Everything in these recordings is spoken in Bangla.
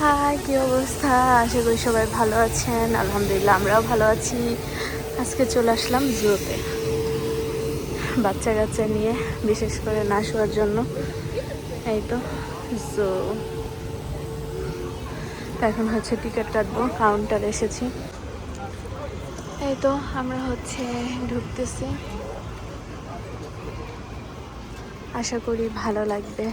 হাই, কি অবস্থা? আশা করি সবাই ভালো আছেন। আলহামদুলিল্লাহ, আমরাও ভালো আছি। আজকে চলে আসলাম জুতে বাচ্চা কাচ্চা নিয়ে, বিশেষ করে না শোয়ার জন্য। এই তো জো এখন হচ্ছে টিকিট কাটবো কাউন্টার এসেছি। এই তো, আমরা হচ্ছে ঢুকতেছি। আশা করি ভালো লাগবে।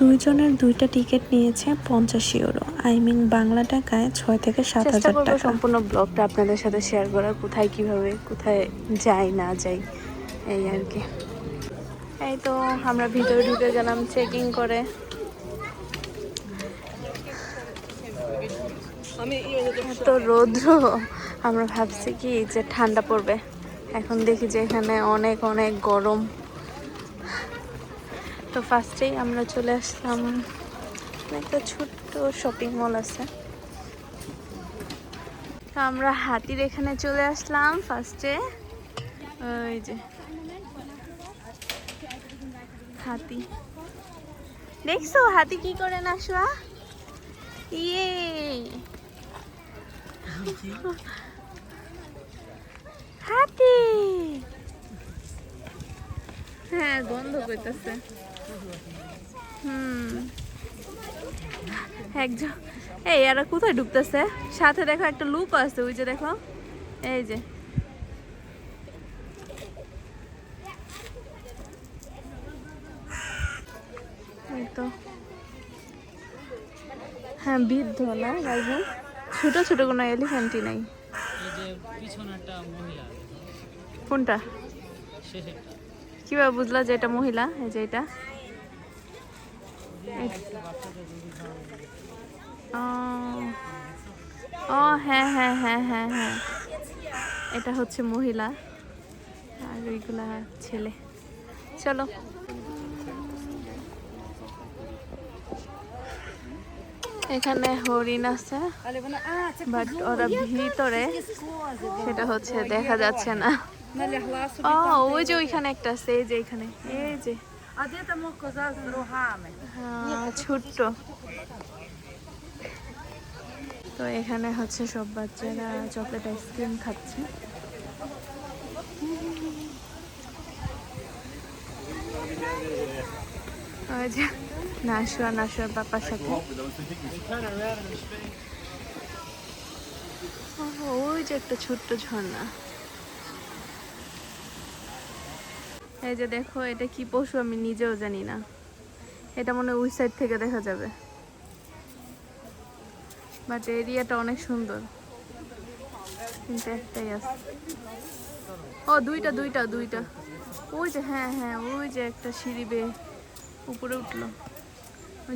দুইজনের দুইটা টিকিট নিয়েছে পঞ্চাশ ইউরো। আই মিন বাংলা টাকায় ছয় থেকে সাত হাজার টাকা। সম্পূর্ণ ব্লগটা আপনাদের সাথে শেয়ার করা কোথায় কীভাবে কোথায় যাই না যাই এই আর কি। এই তো আমরা ভিতরে ঢুকে গেলাম চেকিং করে। এত রৌদ্র আমরা ভাবছি কি যে ঠান্ডা পড়বে। এখন দেখি যে এখানে অনেক অনেক গরম। তো ফার্স্টেই আমরা চলে আসলাম। একটা ছোট্ট শপিং মল আছে। আমরা হাতির এখানে চলে আসলাম ফার্স্টে ওই যে হাতি। দেখছ হাতি কি করে না শোয়া ইয়ে। হাতি। হ্যাঁ গন্ধ করতেছে। হুম। একজন এই এরা কোথায় ঢুকতেছে? সাথে দেখো একটা লুক আছে ওই যে দেখো। এই যে। তো। হ্যাঁ বৃদ্ধ না গাইজন ছোট ছোট কোনো এলিফ্যান্টই নাই। কোনটা? কীভাবে বুঝলা যে এটা মহিলা? এই যে এটা। ও হ্যাঁ হ্যাঁ হ্যাঁ হ্যাঁ হ্যাঁ। এটা হচ্ছে মহিলা আর ওইগুলা ছেলে। চলো। এখানে হরিণ আছে বাট ওরা ভিতরে সেটা হচ্ছে দেখা যাচ্ছে না। ও ওই যে ওইখানে একটা আছে এই যে এখানে এই যে। হ্যাঁ, ছোট্ট। তো এখানে হচ্ছে সব বাচ্চারা চকলেট আইসক্রিম খাচ্ছে। নাশুয়া নাশুয়া বাবার সাথে। ওই যে একটা ছোট্ট ঝর্ণা। এই যে দেখো, এটা কি পশু আমি নিজেও জানি না। এটা মনে ওই সাইড থেকে দেখা যাবে। বাট এরিয়াটা অনেক সুন্দর। কিন্তু একটাই আছে। ও, দুইটা দুইটা দুইটা। ওই যে হ্যাঁ হ্যাঁ ওই যে একটা সিঁড়ি বেয়ে উপরে উঠল।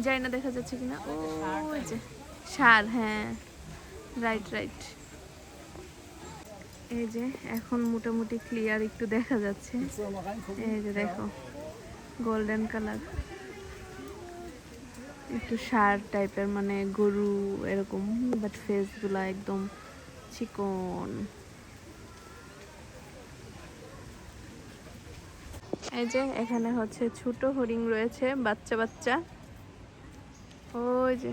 জানি না দেখা যাচ্ছে কিনা। ওই যে, সার হ্যাঁ। রাইট রাইট এই যে, এখন মোটামুটি ক্লিয়ার একটু দেখা যাচ্ছে। এই যে দেখো গোল্ডেন কালার একটু সার টাইপের মানে গরু এরকম বাট ফেসগুলা একদম চিকন। এই যে, এখানে হচ্ছে ছোট হরিণ রয়েছে, বাচ্চা বাচ্চা। ওই যে।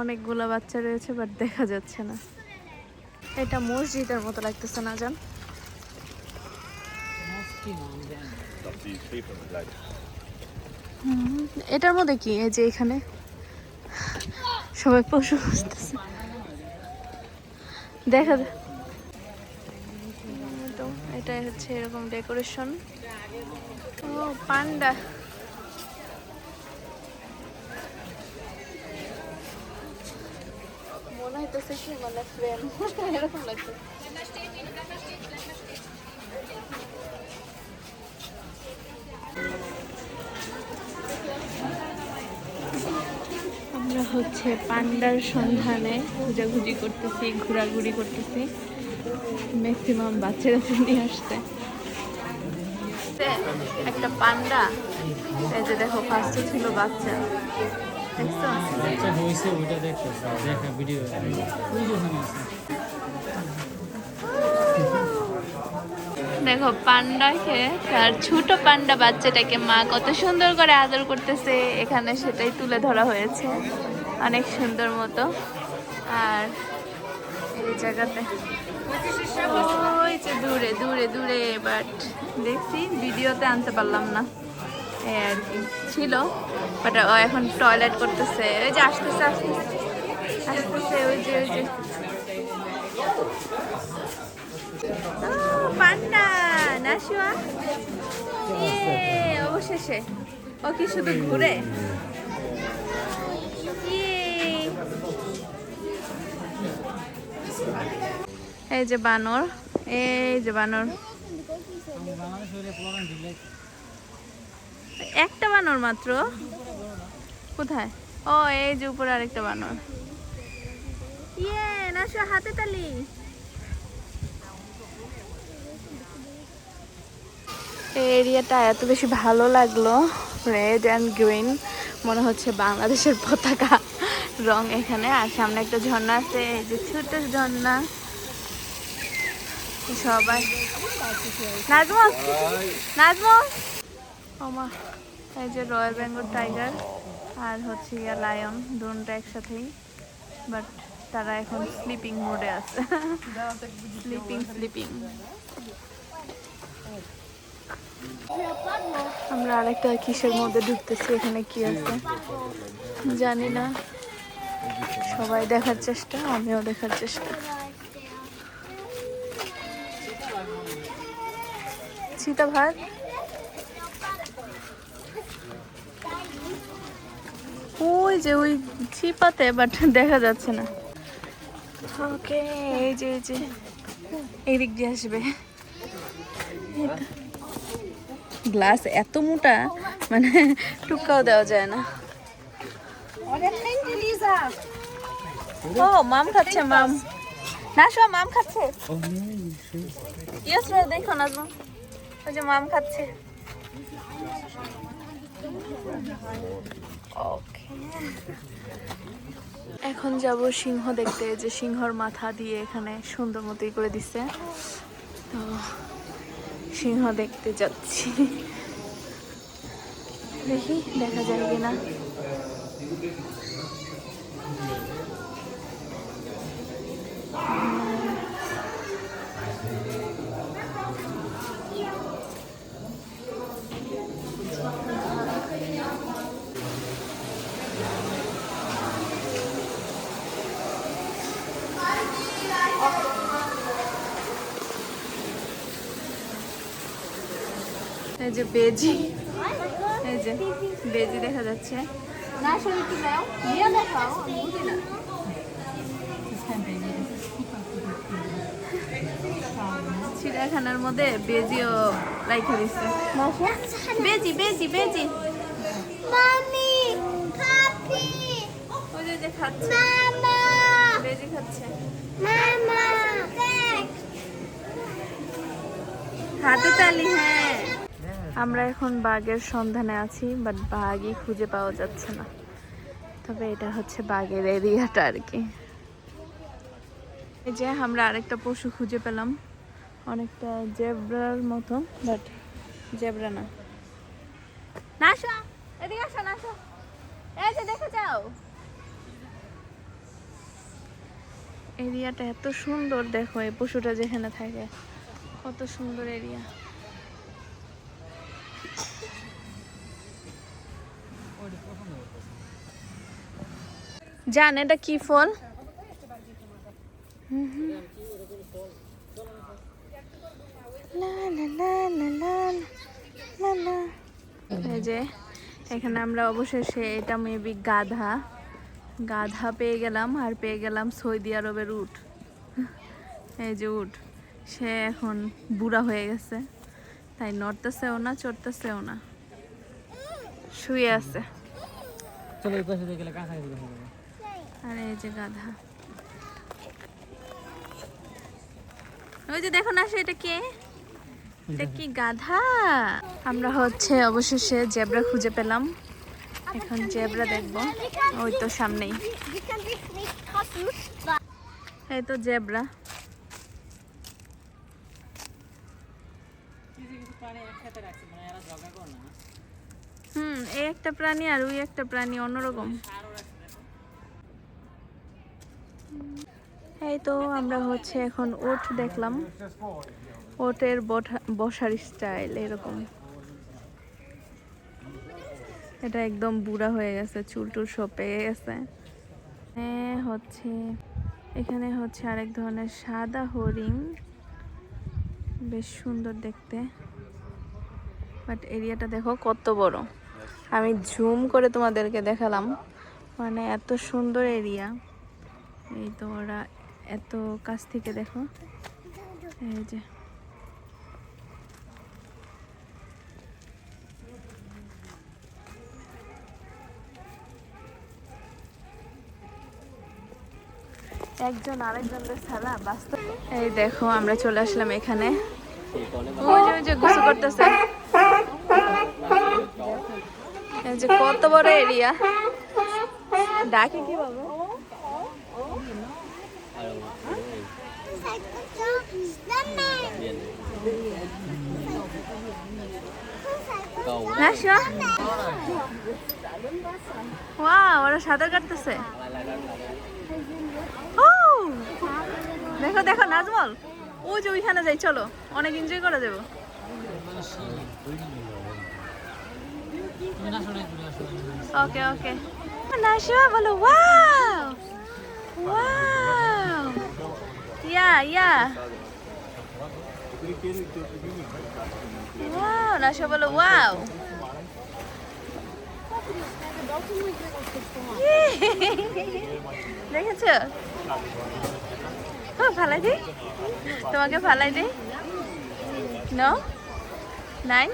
অনেকগুলো বাচ্চা রয়েছে বাট দেখা যাচ্ছে না। এটা মসজিদের মতো লাগতেছে না, জান। এটার মধ্যে কি? এই যে এখানে সবাই পশু খুঁজতেছে। দেখা এটাই হচ্ছে এরকম ডেকোরেশন। ও, পান্ডা। হইতেছে কি মানে ফ্রেম এরকম লাগছে আমরা হচ্ছে পান্ডার সন্ধানে খোঁজাখুঁজি করতেছি ঘোরাঘুরি করতেছি। ম্যাক্সিমাম বাচ্চারা নিয়ে আসতে একটা পান্ডা এই যে দেখো ফার্স্টে ছিল বাচ্চা। দেখছ হয়েছে ওইটা দেখা ভিডিও দেখো পান্ডাকে তার ছোট পান্ডা বাচ্চাটাকে মা কত সুন্দর করে আদর করতেছে। এখানে সেটাই তুলে ধরা হয়েছে, অনেক সুন্দর মতো। আর এই জায়গাতে ওই যে দূরে দূরে দূরে বাট দেখছি, ভিডিওতে আনতে পারলাম না। আর কি ছিল বাট ও এখন টয়লেট করতেছে। ওই যে আসতেছে আসতেছে আসতেছে ওই যে ওই যে। আহ, পান্ডা নাশুয়া অবশেষে। ও কি শুধু ঘুরে? এই যে বানর এই যে বানর। একটা বানর মাত্র? কোথায়? ও, এই যে উপরে আরেকটা বানর। ইয়ে নাশো হাতে তালি। এরিয়াটা এত বেশি ভালো লাগল। রেড অ্যান্ড গ্রিন মনে হচ্ছে বাংলাদেশের পতাকা। রং এখানে, আর সামনে একটা ঝর্ণা আছে, এই যে ছোট ঝর্ণা। সবাই নাজমল নাজমল। ওমা, এই যে রয়্যাল বেঙ্গল টাইগার আর হচ্ছে ইয়া লায়ন দুটা একসাথেই। বাট তারা এখন স্লিপিং মোডে আছে। স্লিপিং স্লিপিং আমরা আরেকটা কিসের মধ্যে ঢুকতেছি, এখানে কি আছে? জানি না। সবাই দেখার চেষ্টা, আমিও দেখার চেষ্টা। সীতা ভাত ওই যে ওই ছিপাতে বাট দেখা যাচ্ছে না। ওকে এই যে এই যে। এই দিক দিয়ে আসবে। গ্লাস এত মোটা মানে টুকাও দেওয়া যায় না। ও মাম খাচ্ছে মাম। না শো মাম খাচ্ছে। ইয়েস দেখো না ওই যে মাম খাচ্ছে। এখন যাব সিংহ দেখতে, যে সিংহর মাথা দিয়ে এখানে সুন্দর মতোই করে দিছে। তো সিংহ দেখতে যাচ্ছি। দেখি, দেখা যায় কিনা। এই যে বেজি। এই যে বেজি দেখা যাচ্ছে। না কি দাও। নিয়ে দেখাও আমি বুঝি না। চিড়িয়াখানার মধ্যে বেজিও রাইখা দিচ্ছে। বেজি বেজি বেজি। ওই যে খাচ্ছে। বেজি খাচ্ছে. হাতে তালি হ্যাঁ। আমরা এখন বাঘের সন্ধানে আছি বাট বাঘই খুঁজে পাওয়া যাচ্ছে না। তবে এটা হচ্ছে বাঘের এরিয়াটা আর কি। এই যে আমরা আরেকটা পশু খুঁজে পেলাম। অনেকটা জেব্রার মতো বাট জেব্রা না। না আসো এদিকে আসো না আসো। এই যে দেখে যাও। এরিয়াটা এত সুন্দর দেখো এই পশুটা যেখানে থাকে। কত সুন্দর এরিয়া। জান, এটা কি ফল যে, এখানে আমরা অবশেষে এটা মেবি গাধা। গাধা পেয়ে গেলাম আর পেয়ে গেলাম সৌদি আরবের উট। এই যে উট, সে এখন বুড়া হয়ে গেছে। তাই নড়তেছেও না, চড়তেছেও না। শুয়ে আছে। চলো এই পাশে কাঁচা আর এই যে গাধা। ওই যে দেখো না এটা কে? এটা কি গাধা? আমরা হচ্ছে অবশেষে জেব্রা খুঁজে পেলাম। এখন জেব্রা দেখব। ওই তো সামনেই। এই তো জেব্রা। হুম, এই একটা প্রাণী আর ওই একটা প্রাণী অন্যরকম। এই তো আমরা হচ্ছে এখন ওট দেখলাম। ওটের বসার স্টাইল এরকম। এটা একদম বুড়া হয়ে গেছে চুল টুল সব পেয়ে গেছে। হ্যাঁ হচ্ছে, এখানে হচ্ছে আরেক ধরনের সাদা হরিণ। বেশ সুন্দর দেখতে। বাট এরিয়াটা দেখো কত বড়। আমি ঝুম করে তোমাদেরকে দেখালাম। মানে এত সুন্দর এরিয়া। এই তো ওরা এত কাছ থেকে দেখো। এই যে। একজন ছাড়া বাস্তব এই দেখো আমরা চলে আসলাম এখানে। ওই যে ওই করতেছে। এই যে কত বড় এরিয়া। ডাকে কি বাবা? না শিবা ওয়াও ওরা সাঁতার কাটতেছে। ও, দেখো দেখো, নাজমল। ওই যে ওইখানে যাই চলো, অনেক এনজয় করা আসো ওকে ওকে নাশিবা বলো wow wow yeah yeah wow Nashiba বলো ওয়াও দেখেছ ও ফালাই দিই তোমাকে ফালাই দিই নো নাইন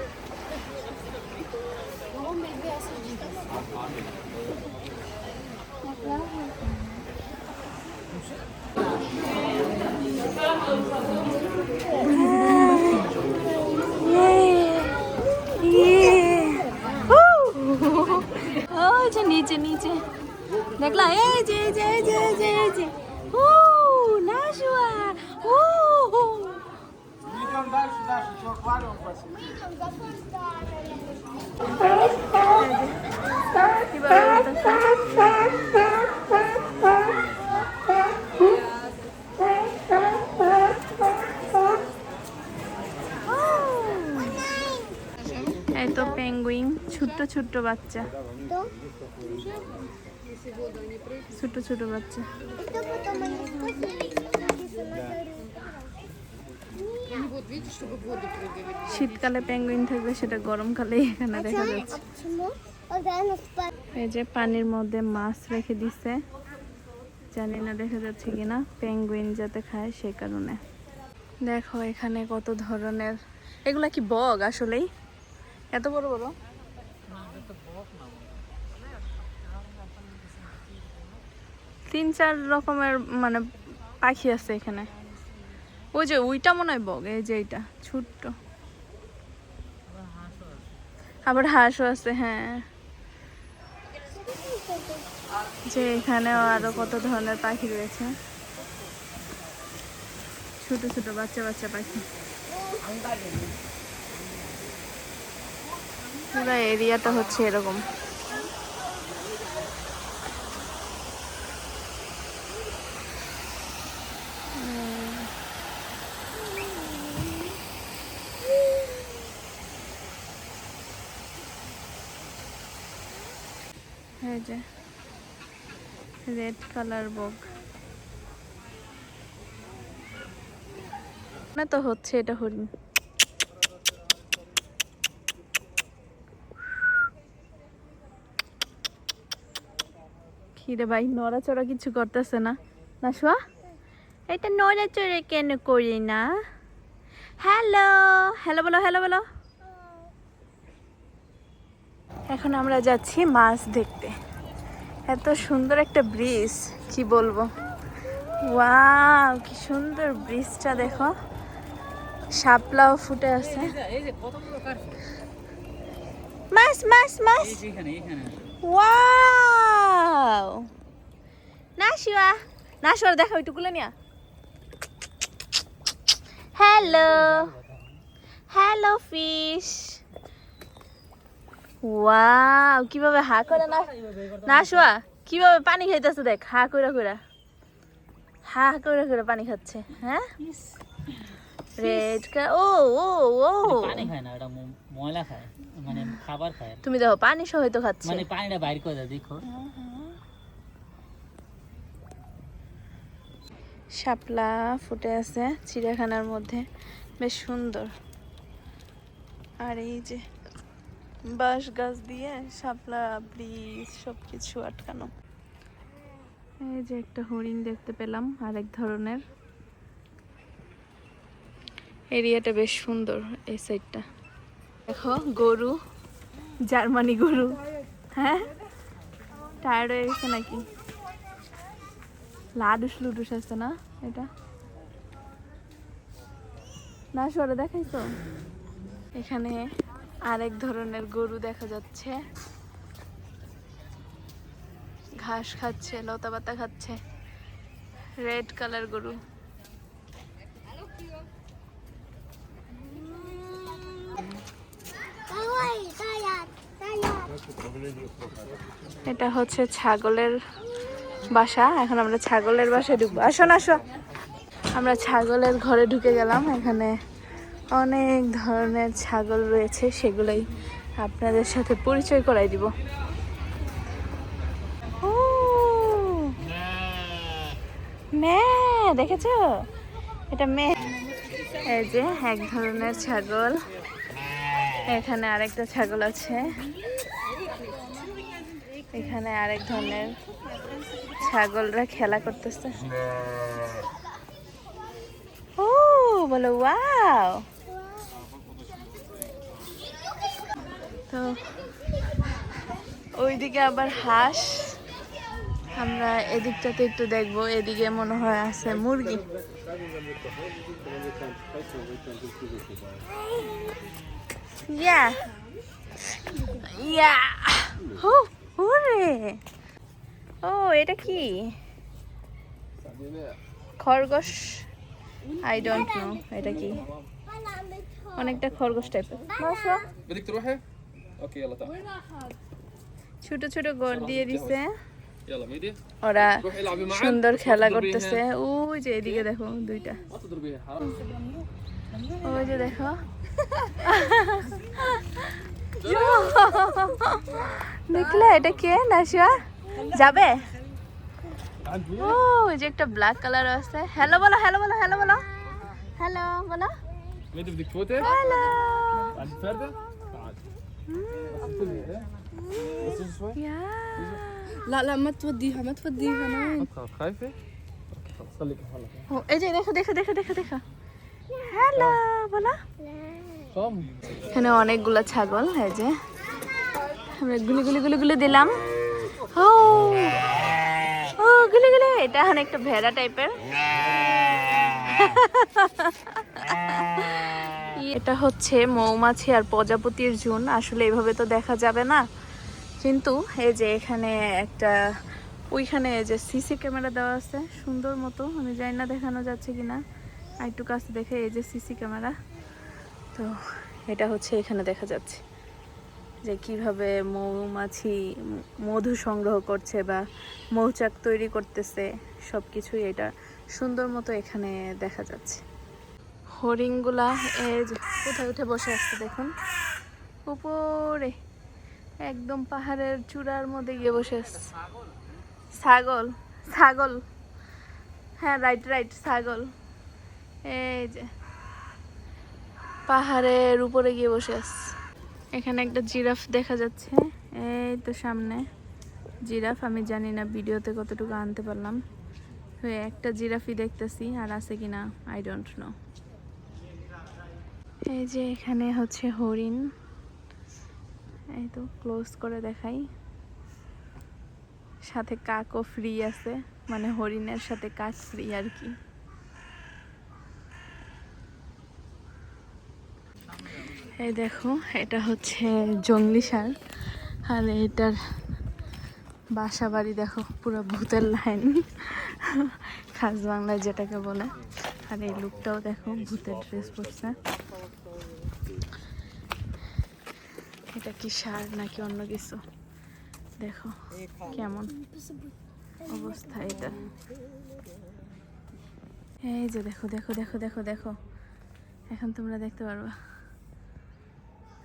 ওই যে নিচে নিচে দেখলা এই যে এই যে এই যে এই যে এই যে ও নাশুয়া ও এই তো পেঙ্গুইন, ছোট্ট ছোট্ট বাচ্চা। ছোট ছোট বাচ্চা। শীতকালে পেঙ্গুইন থাকবে সেটা গরমকালে এখানে দেখা যাচ্ছে। এই যে পানির মধ্যে মাছ রেখে দিছে। জানি না দেখা যাচ্ছে কিনা, পেঙ্গুইন যাতে খায় সেই কারণে। দেখো এখানে কত ধরনের, এগুলা কি বগ আসলেই? এত বড় বড়? তিন চার রকমের মানে পাখি আছে এখানে। ওই যে ওইটা মনে হয় বগ এই যে এইটা, ছোট্ট। আবার হাঁসও আছে হ্যাঁ। যে এখানেও আরও কত ধরনের পাখি রয়েছে। ছোট ছোট বাচ্চা বাচ্চা পাখি। পুরো এরিয়াটা হচ্ছে এরকম। রেড কালার বক না তো হচ্ছে এটা হরিণ। খিরে ভাই নড়াচড়া কিছু করতেছে না। না শোয়া। এটা নড়াচড়া কেন করি না? হ্যালো হ্যালো বলো হ্যালো বলো। এখন আমরা যাচ্ছি মাছ দেখতে। এত সুন্দর একটা ব্রিজ কি বলব? ওয়াও কি সুন্দর ব্রিজটা দেখো। শাপলাও ফুটে আছে। মাছ মাছ মাছ। এই নাশিয়া দেখো একটু নিয়া। হ্যালো হ্যালো ফিশ ওয়াও কীভাবে হা করে না না শোয়া কীভাবে পানি খাইতেছে দেখ হা কইরা কইরা। হা কইরা কইরা পানি খাচ্ছে হ্যাঁ? রেড ও ও ও। পানি খায় না ওটা ময়লা খায় মানে খাবার খায় তুমি দেখো পানি সহ তো খাচ্ছে। মানে পানিটা বাইর করে দেখো। শাপলা ফুটে আছে চিড়িয়াখানার মধ্যে। বেশ সুন্দর। আর এই যে বাঁশ গাছ দিয়ে শাপলা, ব্রিজ সব কিছু আটকানো। এই যে একটা হরিণ দেখতে পেলাম, আরেক ধরনের। এরিয়াটা বেশ সুন্দর এই সাইডটা। দেখো, গরু, জার্মানি গরু। হ্যাঁ? টায়ার্ড হয়ে গেছে নাকি? লাডুস লুডুস আছে না এটা? না, সরে দেখাই তো। এখানে আরেক ধরনের গরু দেখা যাচ্ছে। ঘাস খাচ্ছে, লতা পাতা খাচ্ছে। রেড কালার গরু। এটা হচ্ছে ছাগলের বাসা, এখন আমরা ছাগলের বাসায় ঢুকবো। আসো না আসো আমরা ছাগলের ঘরে ঢুকে গেলাম। এখানে অনেক ধরনের ছাগল রয়েছে, সেগুলোই আপনাদের সাথে পরিচয় করাই দিব। মেয়ে, দেখেছ? এটা মেয়ে। এই যে এক ধরনের ছাগল। এখানে আরেকটা ছাগল আছে। এখানে আরেক ধরনের ছাগলরা খেলা করতেছে। ও, বলো, ওয়াও। তো ওইদিকে আবার হাঁস। আমরা এদিকটাতে একটু দেখব, এদিকে মনে হয় আছে মুরগি। ইয়া। ইয়া। ও ওরে। ও এটা কি? খরগোশ? আই ডোন্ট নো এটা কি? অনেকটা খরগোশ টাইপের ছোট ছোট গড় দিয়ে দিছে। ওরা সুন্দর খেলা করতেছে। ওই যে এদিকে দেখো দুইটা। ওই যে দেখো। দেখলে এটা কে? নাসিয়া যাবে ও ওই যে একটা ব্ল্যাক কালার আছে হ্যালো বলো হ্যালো বলো হ্যালো বলো হ্যালো বলো ميدي بدك تفوتي؟ হ্যালো عند فردة؟ تعال بس شوي لا لا ما توديها ما توديها نايم ما تخاف خايفة؟ اوكي خلص خليكي هلا ও এই যে দেখো দেখো দেখো দেখো দেখো হ্যালো বলো قام এখানে অনেকগুলো ছাগল এই যে আমরা গুলি গুলি গুলি গুলি দিলাম ও ও এটা একটা ভেড়া টাইপের এটা হচ্ছে মৌমাছি আর প্রজাপতির জুন। আসলে এভাবে তো দেখা যাবে না। কিন্তু এই যে এখানে একটা, ওইখানে যে সিসি ক্যামেরা দেওয়া আছে। সুন্দর মতো। আমি জানি না দেখানো যাচ্ছে কিনা। আর একটু কাছে দেখে এই যে সিসি ক্যামেরা তো এটা হচ্ছে এখানে দেখা যাচ্ছে। যে কীভাবে মৌমাছি মধু সংগ্রহ করছে বা মৌচাক তৈরি করতেছে সব কিছুই এটা সুন্দর মতো এখানে দেখা যাচ্ছে। হরিণগুলা যে কোথায় উঠে বসে আসছে দেখুন। উপরে একদম পাহাড়ের চূড়ার মধ্যে গিয়ে বসে আসছে ছাগল ছাগল। হ্যাঁ রাইট রাইট ছাগল। এই যে পাহাড়ের উপরে গিয়ে বসে আছে। এখানে একটা জিরাফ দেখা যাচ্ছে। এই তো সামনে জিরাফ। আমি জানি না ভিডিওতে কতটুকু আনতে পারলাম। হয়ে একটা জিরাফই দেখতেছি, আর আছে কিনা আই ডোন্ট নো এই যে এখানে হচ্ছে হরিণ। এই তো ক্লোজ করে দেখাই। সাথে কাকও ফ্রি আছে মানে হরিণের সাথে কাক ফ্রি আর কি। এই দেখো, এটা হচ্ছে জঙ্গলি সার। আর এটার বাসা বাড়ি দেখো, পুরো ভূতের লাইন। খাস বাংলায় যেটাকে বলে। আর এই লুকটাও দেখো, ভূতের ড্রেস পরছে। এটা কি সার নাকি অন্য কিছু? দেখো, কেমন অবস্থা এটা। এই যে দেখো দেখো দেখো দেখো দেখো। এখন তোমরা দেখতে পারবা।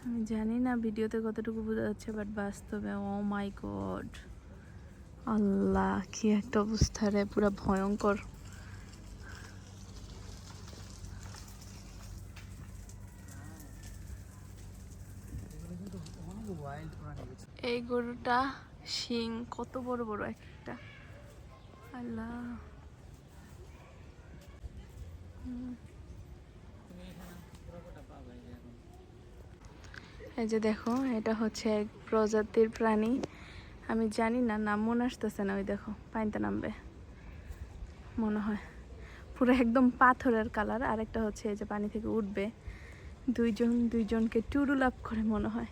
আমি জানি না ভিডিওতে কতটুকু বোঝা যাচ্ছে বাট বাস্তবে ও মাই গড আল্লাহ, কি একটা অবস্থা রে, পুরো ভয়ঙ্কর। এই গরুটা শিং, কত বড় বড় একটা। আল্লাহ। এই যে দেখো, এটা হচ্ছে এক প্রজাতির প্রাণী। আমি জানি না, নাম মনে আসতেছে না, ওই দেখো, পানিতে নামবে। মনে হয়। পুরো একদম পাথরের কালার, আরেকটা হচ্ছে এই যে পানি থেকে উঠবে। দুইজন, দুইজনকে টুরুল লাভ করে মনে হয়।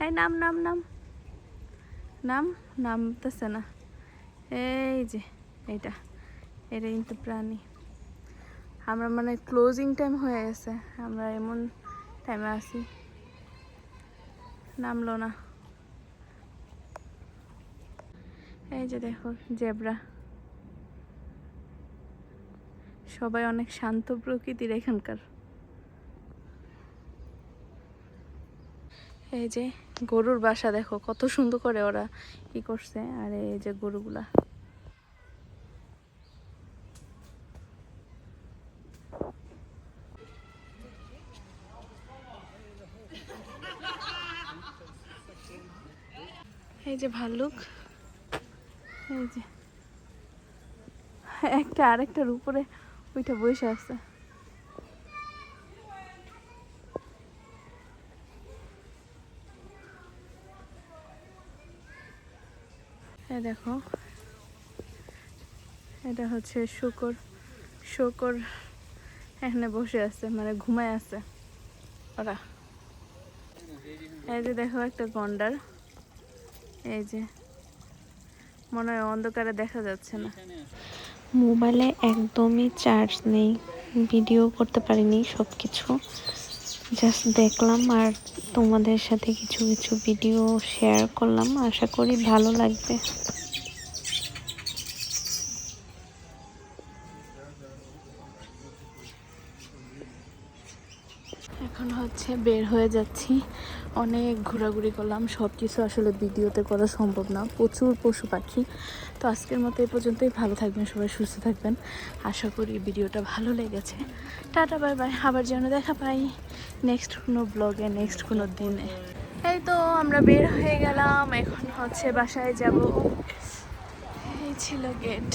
এই নাম নাম নাম। নাম নামতেছে না। এই যে, এইটা। এটা কিন্তু প্রাণী। আমরা মানে ক্লোজিং টাইম হয়ে গেছে। আমরা এমন টাইমে আছি নামলো না এই যে দেখো, জেব্রা। সবাই অনেক শান্ত প্রকৃতির এখানকার। এই যে গরুর বাসা দেখো, কত সুন্দর করে ওরা কি করছে। আর এই যে গরুগুলা। এই যে ভাল্লুক। এই যে। একটা আরেকটার উপরে ওইটা বসে আছে। দেখো। এটা হচ্ছে শুকর। শুকর এখানে বসে আছে মানে ঘুমায় আছে। ওরা। এই যে দেখো একটা গন্ডার। এই যে মনে হয় অন্ধকারে দেখা যাচ্ছে না। মোবাইলে একদমই চার্জ নেই ভিডিও করতে পারিনি সব কিছু জাস্ট দেখলাম আর তোমাদের সাথে কিছু কিছু ভিডিও শেয়ার করলাম আশা করি ভালো লাগবে। এখন হচ্ছে বের হয়ে যাচ্ছি। অনেক ঘোরাঘুরি করলাম সব কিছু আসলে ভিডিওতে করা সম্ভব না, প্রচুর পশু পাখি। তো আজকের মতো এই পর্যন্তই, ভালো থাকবেন, সবাই সুস্থ থাকবেন। আশা করি ভিডিওটা ভালো লেগেছে। টাটা, বাই বাই, আবার যেন দেখা পাই নেক্সট কোনো ব্লগে, নেক্সট কোনো দিনে। এই তো আমরা বের হয়ে গেলাম, এখন হচ্ছে বাসায় যাব। এই ছিল গেট।